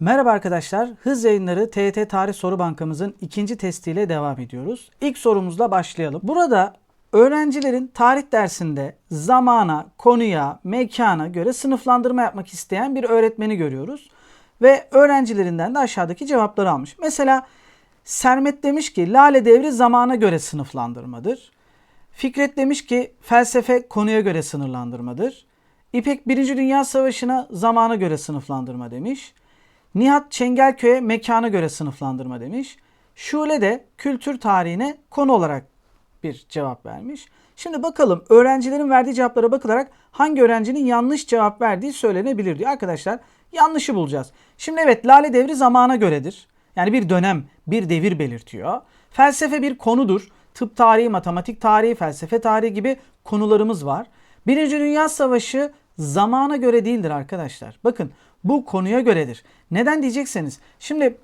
Merhaba arkadaşlar. Hız yayınları TET Tarih Soru Bankamızın ikinci testiyle devam ediyoruz. İlk sorumuzla başlayalım. Burada öğrencilerin tarih dersinde zamana, konuya, mekana göre sınıflandırma yapmak isteyen bir öğretmeni görüyoruz. Ve öğrencilerinden de aşağıdaki cevapları almış. Mesela Sermet demiş ki Lale Devri zamana göre sınıflandırmadır. Fikret demiş ki felsefe konuya göre sınırlandırmadır. İpek Birinci Dünya Savaşı'na zamana göre sınıflandırma demiş. Nihat Çengelköy'e mekana göre sınıflandırma demiş. Şule de kültür tarihine konu olarak bir cevap vermiş. Şimdi bakalım öğrencilerin verdiği cevaplara bakılarak hangi öğrencinin yanlış cevap verdiği söylenebilir diyor. Arkadaşlar yanlışı bulacağız. Şimdi evet Lale Devri zamana göredir. Yani bir dönem, bir devir belirtiyor. Felsefe bir konudur. Tıp tarihi, matematik tarihi, felsefe tarihi gibi konularımız var. Birinci Dünya Savaşı zamana göre değildir arkadaşlar. Bakın bu konuya göredir. Neden diyecekseniz şimdi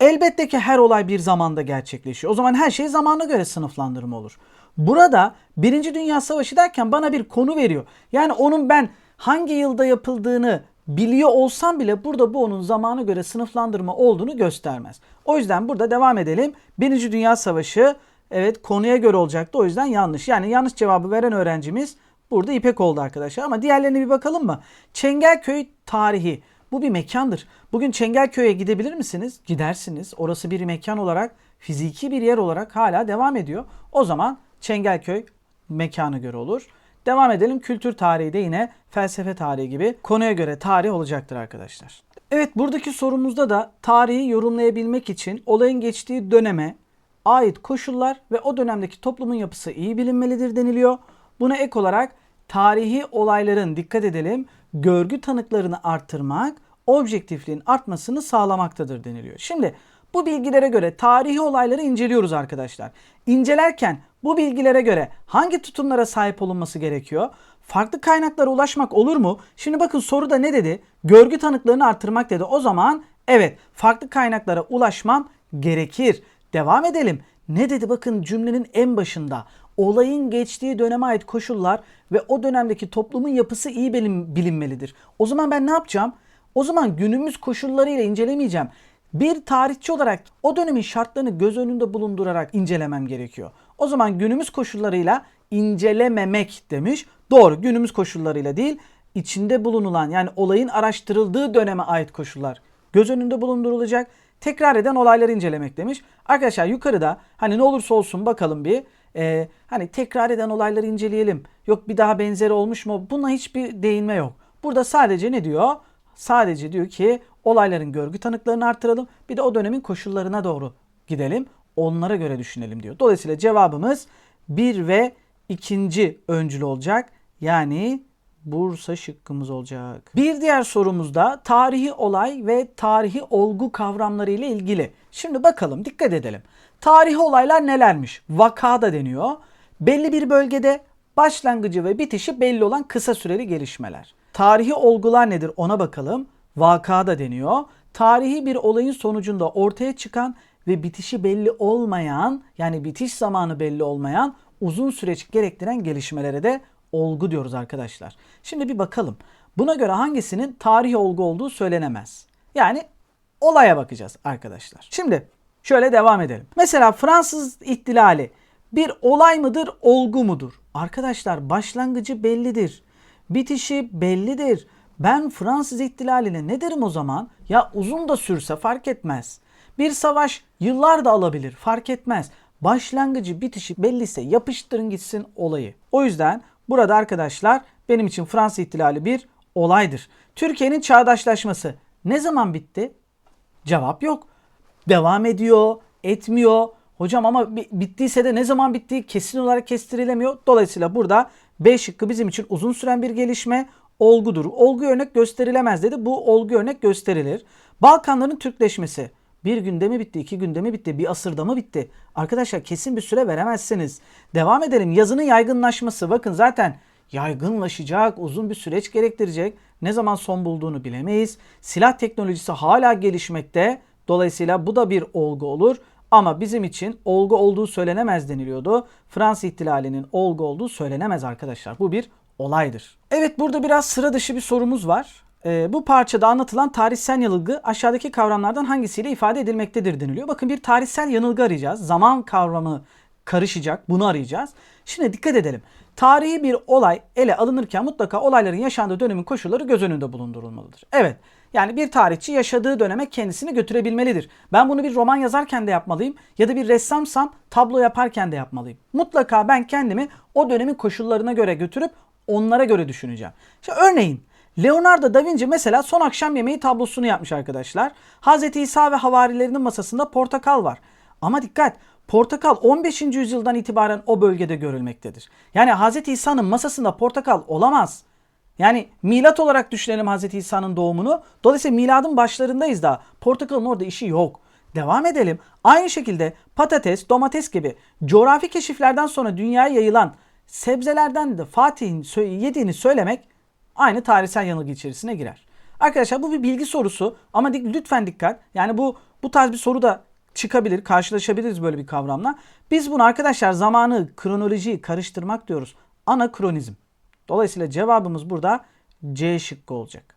elbette ki her olay bir zamanda gerçekleşiyor. O zaman her şey zamana göre sınıflandırma olur. Burada Birinci Dünya Savaşı derken bana bir konu veriyor. Yani onun ben hangi yılda yapıldığını biliyor olsam bile burada bu onun zamana göre sınıflandırma olduğunu göstermez. O yüzden burada devam edelim. Birinci Dünya Savaşı evet konuya göre olacaktı. O yüzden yanlış. Yani yanlış cevabı veren öğrencimiz burada İpek oldu arkadaşlar. Ama diğerlerine bir bakalım mı? Çengelköy tarihi. Bu bir mekandır. Bugün Çengelköy'e gidebilir misiniz? Gidersiniz. Orası bir mekan olarak, fiziki bir yer olarak hala devam ediyor. O zaman Çengelköy mekana göre olur. Devam edelim. Kültür tarihi de yine felsefe tarihi gibi konuya göre tarih olacaktır arkadaşlar. Evet buradaki sorumuzda da tarihi yorumlayabilmek için olayın geçtiği döneme ait koşullar ve o dönemdeki toplumun yapısı iyi bilinmelidir deniliyor. Buna ek olarak tarihi olayların dikkat edelim görgü tanıklarını arttırmak objektifliğin artmasını sağlamaktadır deniliyor. Şimdi bu bilgilere göre tarihi olayları inceliyoruz arkadaşlar. İncelerken bu bilgilere göre hangi tutumlara sahip olunması gerekiyor? Farklı kaynaklara ulaşmak olur mu? Şimdi bakın soruda ne dedi? Görgü tanıklarını arttırmak dedi. O zaman evet farklı kaynaklara ulaşmam gerekir. Devam edelim. Ne dedi bakın cümlenin en başında. Olayın geçtiği döneme ait koşullar ve o dönemdeki toplumun yapısı iyi bilin, bilinmelidir. O zaman ben ne yapacağım? O zaman günümüz koşullarıyla incelemeyeceğim. Bir tarihçi olarak o dönemin şartlarını göz önünde bulundurarak incelemem gerekiyor. O zaman günümüz koşullarıyla incelememek demiş. Doğru günümüz koşullarıyla değil içinde bulunulan yani olayın araştırıldığı döneme ait koşullar göz önünde bulundurulacak. Tekrar eden olayları incelemek demiş. Arkadaşlar yukarıda hani ne olursa olsun bakalım bir e, hani tekrar eden olayları inceleyelim. Yok bir daha benzeri olmuş mu? Buna hiçbir değinme yok. Burada sadece ne diyor? Sadece diyor ki olayların görgü tanıklarını artıralım. Bir de o dönemin koşullarına doğru gidelim. Onlara göre düşünelim diyor. Dolayısıyla cevabımız 1 ve ikinci öncül olacak. Yani Bursa şıkkımız olacak. Bir diğer sorumuzda tarihi olay ve tarihi olgu kavramları ile ilgili. Şimdi bakalım dikkat edelim. Tarihi olaylar nelermiş? Vaka da deniyor. Belli bir bölgede başlangıcı ve bitişi belli olan kısa süreli gelişmeler. Tarihi olgular nedir ona bakalım. Vaka da deniyor. Tarihi bir olayın sonucunda ortaya çıkan ve bitişi belli olmayan yani bitiş zamanı belli olmayan uzun süreç gerektiren gelişmelere de olgu diyoruz arkadaşlar. Şimdi bir bakalım. Buna göre hangisinin tarihi olgu olduğu söylenemez. Yani olaya bakacağız arkadaşlar. Şimdi şöyle devam edelim. Mesela Fransız ihtilali bir olay mıdır, olgu mudur? Arkadaşlar başlangıcı bellidir. Bitişi bellidir. Ben Fransız ihtilaline ne derim o zaman? Ya uzun da sürse fark etmez. Bir savaş yıllar da alabilir fark etmez. Başlangıcı bitişi belliyse yapıştırın gitsin olayı. O yüzden burada arkadaşlar benim için Fransız ihtilali bir olaydır. Türkiye'nin çağdaşlaşması ne zaman bitti? Cevap yok. Devam ediyor, etmiyor. Hocam ama bittiyse de ne zaman bittiği kesin olarak kestirilemiyor. Dolayısıyla burada B şıkkı bizim için uzun süren bir gelişme olgudur. Olgu örnek gösterilemez dedi. Bu olgu örnek gösterilir. Balkanların Türkleşmesi. Bir günde mi bitti, iki günde mi bitti, bir asırda mı bitti? Arkadaşlar kesin bir süre veremezsiniz. Devam edelim. Yazının yaygınlaşması. Bakın zaten yaygınlaşacak, uzun bir süreç gerektirecek. Ne zaman son bulduğunu bilemeyiz. Silah teknolojisi hala gelişmekte. Dolayısıyla bu da bir olgu olur. Ama bizim için olgu olduğu söylenemez deniliyordu. Fransız ihtilalinin olgu olduğu söylenemez arkadaşlar. Bu bir olaydır. Evet burada biraz sıra dışı bir sorumuz var. e, bu parçada anlatılan tarihsel yanılgı aşağıdaki kavramlardan hangisiyle ifade edilmektedir deniliyor. Bakın bir tarihsel yanılgı arayacağız. Zaman kavramı karışacak. Bunu arayacağız. Şimdi dikkat edelim. Tarihi bir olay ele alınırken mutlaka olayların yaşandığı dönemin koşulları göz önünde bulundurulmalıdır. Evet. Yani bir tarihçi yaşadığı döneme kendisini götürebilmelidir. Ben bunu bir roman yazarken de yapmalıyım ya da bir ressamsam tablo yaparken de yapmalıyım. Mutlaka ben kendimi o dönemin koşullarına göre götürüp onlara göre düşüneceğim. İşte örneğin Leonardo da Vinci mesela son akşam yemeği tablosunu yapmış arkadaşlar. Hz. İsa ve havarilerinin masasında portakal var. Ama dikkat portakal 15. yüzyıldan itibaren o bölgede görülmektedir. Yani Hz. İsa'nın masasında portakal olamaz. Yani milat olarak düşünelim Hz. İsa'nın doğumunu. Dolayısıyla miladın başlarındayız daha. Portakalın orada işi yok. Devam edelim. Aynı şekilde patates, domates gibi coğrafi keşiflerden sonra dünyaya yayılan sebzelerden de Fatih'in yediğini söylemek aynı tarihsel yanılgı içerisine girer. Arkadaşlar bu bir bilgi sorusu ama lütfen dikkat. Yani bu bu tarz bir soru da çıkabilir, karşılaşabiliriz böyle bir kavramla. Biz bunu arkadaşlar zamanı, kronolojiyi karıştırmak diyoruz. Anakronizm. Dolayısıyla cevabımız burada C şıkkı olacak.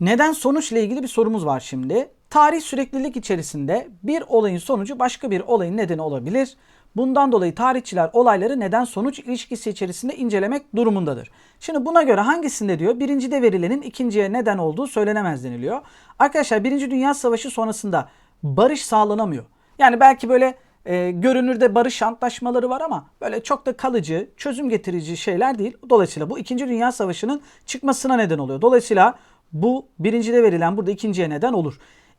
Neden sonuçla ilgili bir sorumuz var şimdi. Tarih süreklilik içerisinde bir olayın sonucu başka bir olayın nedeni olabilir. Bundan dolayı tarihçiler olayları neden sonuç ilişkisi içerisinde incelemek durumundadır. Şimdi buna göre hangisinde diyor birincide verilenin ikinciye neden olduğu söylenemez deniliyor. Arkadaşlar Birinci Dünya Savaşı sonrasında barış sağlanamıyor. Yani belki böyle e, görünürde barış antlaşmaları var ama böyle çok da kalıcı, çözüm getirici şeyler değil. Dolayısıyla bu 2. Dünya Savaşı'nın çıkmasına neden oluyor. Dolayısıyla bu birincide verilen burada ikinciye neden olur.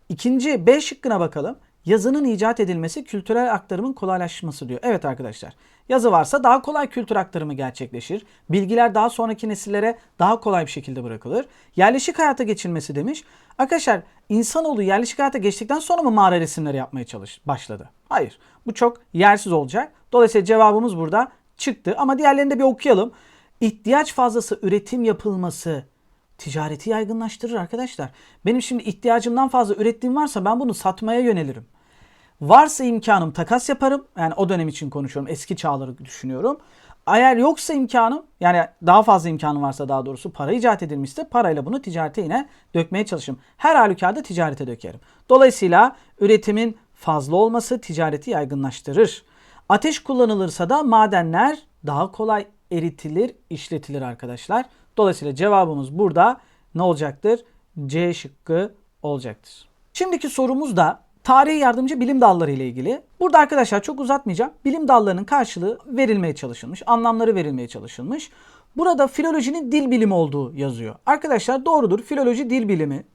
İkinci B şıkkına bakalım. Yazının icat edilmesi kültürel aktarımın kolaylaşması diyor. Evet arkadaşlar. Yazı varsa daha kolay kültür aktarımı gerçekleşir. Bilgiler daha sonraki nesillere daha kolay bir şekilde bırakılır. Yerleşik hayata geçilmesi demiş. Arkadaşlar insanoğlu yerleşik hayata geçtikten sonra mı mağara resimleri yapmaya çalış başladı? Hayır. Bu çok yersiz olacak. Dolayısıyla cevabımız burada çıktı. Ama diğerlerini de bir okuyalım. İhtiyaç fazlası üretim yapılması ticareti yaygınlaştırır arkadaşlar. Benim şimdi ihtiyacımdan fazla ürettiğim varsa ben bunu satmaya yönelirim. Varsa imkanım takas yaparım. Yani o dönem için konuşuyorum. Eski çağları düşünüyorum. Eğer yoksa imkanım yani daha fazla imkanım varsa daha doğrusu para icat edilmişse parayla bunu ticarete yine dökmeye çalışırım. Her halükarda ticarete dökerim. Dolayısıyla üretimin fazla olması ticareti yaygınlaştırır. Ateş kullanılırsa da madenler daha kolay eritilir, işletilir arkadaşlar. Dolayısıyla cevabımız burada ne olacaktır? C şıkkı olacaktır. Şimdiki sorumuz da tarihi yardımcı bilim dalları ile ilgili. Burada arkadaşlar çok uzatmayacağım. Bilim dallarının karşılığı verilmeye çalışılmış. Anlamları verilmeye çalışılmış. Burada filolojinin dil bilimi olduğu yazıyor. Arkadaşlar doğrudur. Filoloji dil bilimi.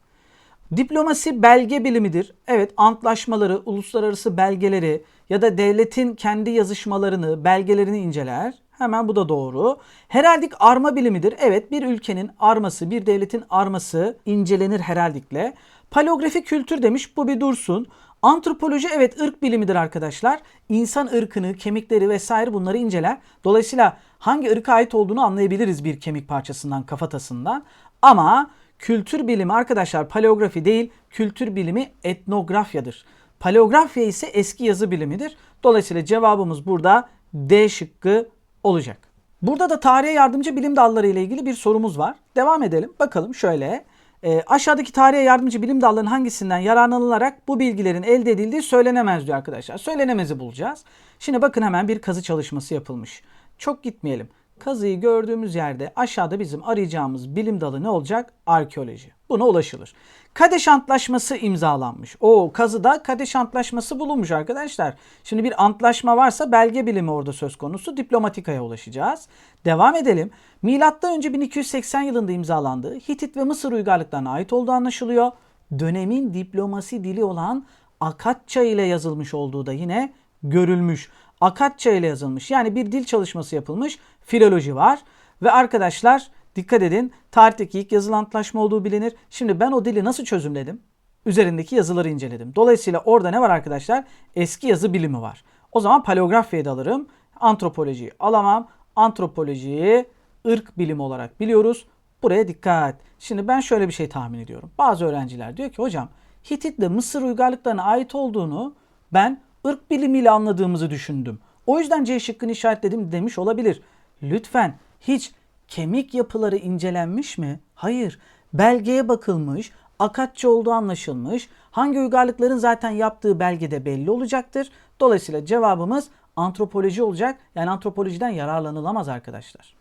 Diplomasi belge bilimidir. Evet antlaşmaları, uluslararası belgeleri ya da devletin kendi yazışmalarını, belgelerini inceler. Hemen bu da doğru. Heraldik arma bilimidir. Evet bir ülkenin arması, bir devletin arması incelenir heraldikle. Paleografi kültür demiş bu bir dursun. Antropoloji evet ırk bilimidir arkadaşlar. İnsan ırkını, kemikleri vesaire bunları inceler. Dolayısıyla hangi ırka ait olduğunu anlayabiliriz bir kemik parçasından, kafatasından. Ama kültür bilimi arkadaşlar paleografi değil, kültür bilimi etnografyadır. Paleografya ise eski yazı bilimidir. Dolayısıyla cevabımız burada D şıkkı olacak. Burada da tarihe yardımcı bilim dalları ile ilgili bir sorumuz var. Devam edelim. Bakalım şöyle. E, aşağıdaki tarihe yardımcı bilim dallarının hangisinden yararlanılarak bu bilgilerin elde edildiği söylenemez diyor arkadaşlar. Söylenemezi bulacağız. Şimdi bakın hemen bir kazı çalışması yapılmış. Çok gitmeyelim. Kazıyı gördüğümüz yerde aşağıda bizim arayacağımız bilim dalı ne olacak? Arkeoloji. Buna ulaşılır. Kadeş Antlaşması imzalanmış. O kazıda Kadeş Antlaşması bulunmuş arkadaşlar. Şimdi bir antlaşma varsa belge bilimi orada söz konusu. Diplomatikaya ulaşacağız. Devam edelim. Milattan önce 1280 yılında imzalandığı Hitit ve Mısır uygarlıklarına ait olduğu anlaşılıyor. Dönemin diplomasi dili olan Akatça ile yazılmış olduğu da yine görülmüş. Akatça ile yazılmış. Yani bir dil çalışması yapılmış. Filoloji var. Ve arkadaşlar dikkat edin tarihteki ilk yazılı antlaşma olduğu bilinir. Şimdi ben o dili nasıl çözümledim? Üzerindeki yazıları inceledim. Dolayısıyla orada ne var arkadaşlar? Eski yazı bilimi var. O zaman paleografyayı da alırım. Antropolojiyi alamam. Antropolojiyi ırk bilimi olarak biliyoruz. Buraya dikkat. Şimdi ben şöyle bir şey tahmin ediyorum. Bazı öğrenciler diyor ki hocam Hitit ile Mısır uygarlıklarına ait olduğunu ben ırk bilimiyle anladığımızı düşündüm. O yüzden C şıkkını işaretledim demiş olabilir. Lütfen hiç kemik yapıları incelenmiş mi? Hayır. belgeye bakılmış, akatçı olduğu anlaşılmış, hangi uygarlıkların zaten yaptığı belgede belli olacaktır. Dolayısıyla cevabımız antropoloji olacak. Yani antropolojiden yararlanılamaz arkadaşlar.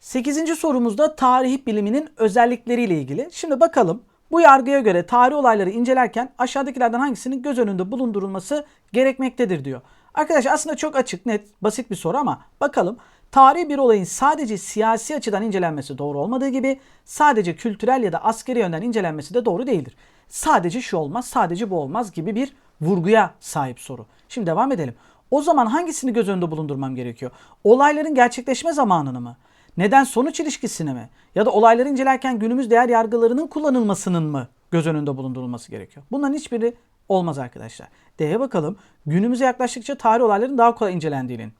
8. sorumuzda tarih biliminin özellikleriyle ilgili. Şimdi bakalım bu yargıya göre tarih olayları incelerken aşağıdakilerden hangisinin göz önünde bulundurulması gerekmektedir diyor. Arkadaşlar aslında çok açık, net, basit bir soru ama bakalım. Tarihi bir olayın sadece siyasi açıdan incelenmesi doğru olmadığı gibi sadece kültürel ya da askeri yönden incelenmesi de doğru değildir. Sadece şu olmaz, sadece bu olmaz gibi bir vurguya sahip soru. Şimdi devam edelim. O zaman hangisini göz önünde bulundurmam gerekiyor? Olayların gerçekleşme zamanını mı? Neden sonuç ilişkisini mi? Ya da olayları incelerken günümüz değer yargılarının kullanılmasının mı göz önünde bulundurulması gerekiyor? Bunların hiçbiri olmaz arkadaşlar. D'ye bakalım. Günümüze yaklaştıkça tarih olayların daha kolay incelendiğinin.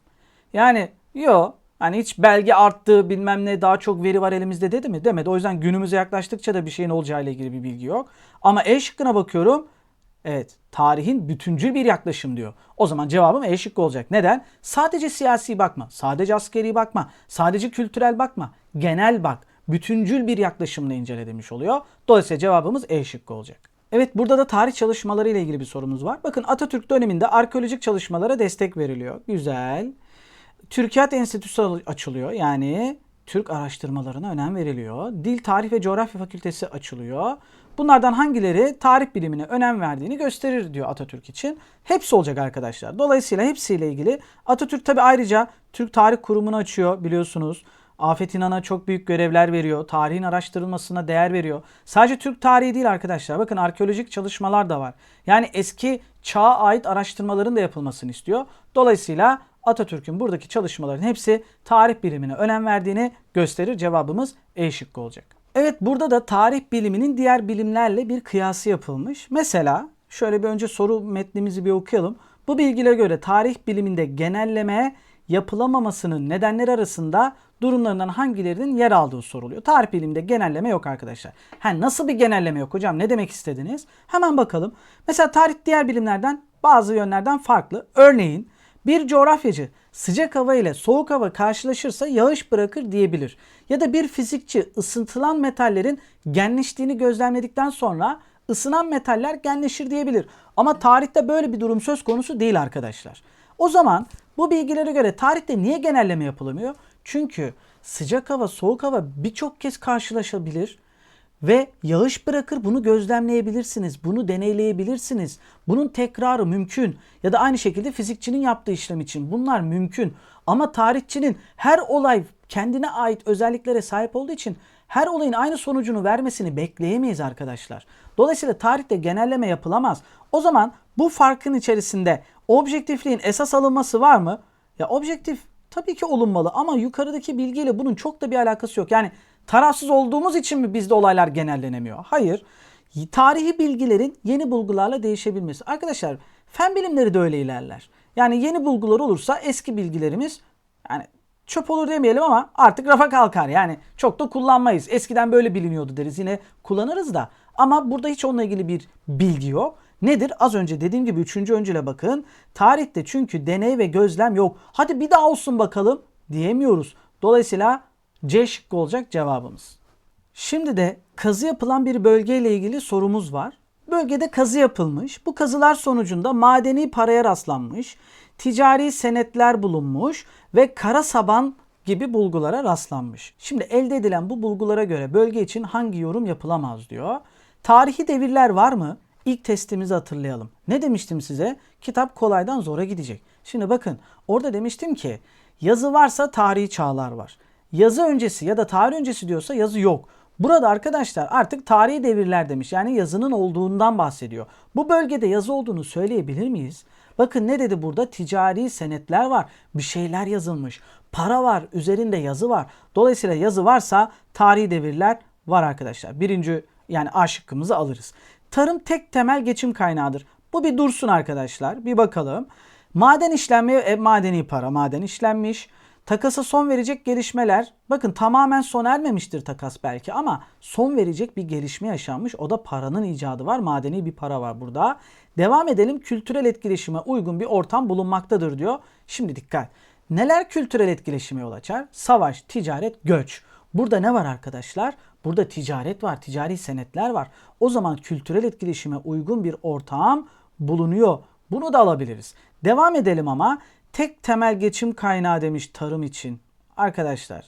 Yani yo hani hiç belge arttı bilmem ne daha çok veri var elimizde dedi mi? Demedi. O yüzden günümüze yaklaştıkça da bir şeyin olacağıyla ilgili bir bilgi yok. Ama E şıkkına bakıyorum. Evet, tarihin bütüncül bir yaklaşım diyor. O zaman cevabım E şıkkı olacak. Neden? Sadece siyasi bakma, sadece askeri bakma, sadece kültürel bakma. Genel bak, bütüncül bir yaklaşımla incele demiş oluyor. Dolayısıyla cevabımız E şıkkı olacak. Evet burada da tarih çalışmaları ile ilgili bir sorumuz var. Bakın Atatürk döneminde arkeolojik çalışmalara destek veriliyor. Güzel. Türkiyat Enstitüsü açılıyor. Yani Türk araştırmalarına önem veriliyor. Dil, Tarih ve Coğrafya Fakültesi açılıyor. Bunlardan hangileri tarih bilimine önem verdiğini gösterir diyor Atatürk için. Hepsi olacak arkadaşlar. Dolayısıyla hepsiyle ilgili Atatürk tabi ayrıca Türk Tarih Kurumu'nu açıyor biliyorsunuz. Afet İnan'a çok büyük görevler veriyor. Tarihin araştırılmasına değer veriyor. Sadece Türk tarihi değil arkadaşlar. Bakın arkeolojik çalışmalar da var. Yani eski çağa ait araştırmaların da yapılmasını istiyor. Dolayısıyla Atatürk'ün buradaki çalışmaların hepsi tarih bilimine önem verdiğini gösterir. Cevabımız E şıkkı olacak. Evet burada da tarih biliminin diğer bilimlerle bir kıyası yapılmış. Mesela şöyle bir önce soru metnimizi bir okuyalım. Bu bilgilere göre tarih biliminde genelleme yapılamamasının nedenleri arasında durumlarından hangilerinin yer aldığı soruluyor. Tarih biliminde genelleme yok arkadaşlar. Ha, nasıl bir genelleme yok hocam? Ne demek istediniz? Hemen bakalım. Mesela tarih diğer bilimlerden bazı yönlerden farklı. Örneğin bir coğrafyacı sıcak hava ile soğuk hava karşılaşırsa yağış bırakır diyebilir. Ya da bir fizikçi ısıtılan metallerin genleştiğini gözlemledikten sonra ısınan metaller genleşir diyebilir. Ama tarihte böyle bir durum söz konusu değil arkadaşlar. O zaman bu bilgilere göre tarihte niye genelleme yapılamıyor? Çünkü sıcak hava, soğuk hava birçok kez karşılaşabilir ve yağış bırakır bunu gözlemleyebilirsiniz. Bunu deneyleyebilirsiniz. Bunun tekrarı mümkün. Ya da aynı şekilde fizikçinin yaptığı işlem için bunlar mümkün. Ama tarihçinin her olay kendine ait özelliklere sahip olduğu için her olayın aynı sonucunu vermesini bekleyemeyiz arkadaşlar. Dolayısıyla tarihte genelleme yapılamaz. O zaman bu farkın içerisinde objektifliğin esas alınması var mı? Ya objektif tabii ki olunmalı ama yukarıdaki bilgiyle bunun çok da bir alakası yok. Yani tarafsız olduğumuz için mi bizde olaylar genellenemiyor? Hayır. Tarihi bilgilerin yeni bulgularla değişebilmesi. Arkadaşlar fen bilimleri de öyle ilerler. Yani yeni bulgular olursa eski bilgilerimiz yani çöp olur demeyelim ama artık rafa kalkar. Yani çok da kullanmayız. Eskiden böyle biliniyordu deriz. Yine kullanırız da. Ama burada hiç onunla ilgili bir bilgi yok. Nedir? Az önce dediğim gibi üçüncü öncüle bakın. Tarihte çünkü deney ve gözlem yok. Hadi bir daha olsun bakalım diyemiyoruz. Dolayısıyla C şıkkı olacak cevabımız. Şimdi de kazı yapılan bir bölgeyle ilgili sorumuz var. Bölgede kazı yapılmış. Bu kazılar sonucunda madeni paraya rastlanmış, ticari senetler bulunmuş ve kara saban gibi bulgulara rastlanmış. Şimdi elde edilen bu bulgulara göre bölge için hangi yorum yapılamaz diyor. Tarihi devirler var mı? İlk testimizi hatırlayalım. Ne demiştim size? Kitap kolaydan zora gidecek. Şimdi bakın orada demiştim ki yazı varsa tarihi çağlar var. Yazı öncesi ya da tarih öncesi diyorsa yazı yok. Burada arkadaşlar artık tarihi devirler demiş. Yani yazının olduğundan bahsediyor. Bu bölgede yazı olduğunu söyleyebilir miyiz? Bakın ne dedi burada? Ticari senetler var. Bir şeyler yazılmış. Para var. Üzerinde yazı var. Dolayısıyla yazı varsa tarihi devirler var arkadaşlar. Birinci yani A şıkkımızı alırız. Tarım tek temel geçim kaynağıdır. Bu bir dursun arkadaşlar. Bir bakalım. Maden işlenmeye e, madeni para maden işlenmiş. Takasa son verecek gelişmeler. Bakın tamamen son ermemiştir takas belki ama son verecek bir gelişme yaşanmış. O da paranın icadı var. Madeni bir para var burada. Devam edelim. Kültürel etkileşime uygun bir ortam bulunmaktadır diyor. Şimdi dikkat. Neler kültürel etkileşime yol açar? Savaş, ticaret, göç. Burada ne var arkadaşlar? Burada ticaret var, ticari senetler var. O zaman kültürel etkileşime uygun bir ortağım bulunuyor. Bunu da alabiliriz. Devam edelim ama tek temel geçim kaynağı demiş tarım için. Arkadaşlar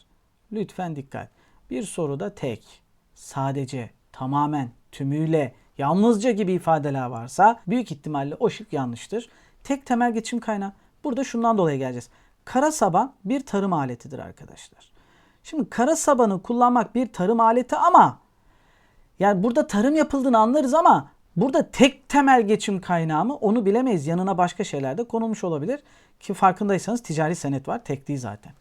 lütfen dikkat. Bir soruda tek, sadece, tamamen, tümüyle, yalnızca gibi ifadeler varsa büyük ihtimalle o şık yanlıştır. Tek temel geçim kaynağı. Burada şundan dolayı geleceğiz. Kara saban bir tarım aletidir arkadaşlar. Şimdi kara sabanı kullanmak bir tarım aleti ama yani burada tarım yapıldığını anlarız ama burada tek temel geçim kaynağı mı onu bilemeyiz. Yanına başka şeyler de konulmuş olabilir. Ki farkındaysanız ticari senet var. Tek değil zaten.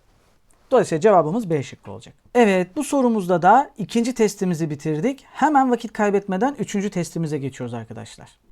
Dolayısıyla cevabımız B şıkkı olacak. Evet bu sorumuzda da ikinci testimizi bitirdik. Hemen vakit kaybetmeden üçüncü testimize geçiyoruz arkadaşlar.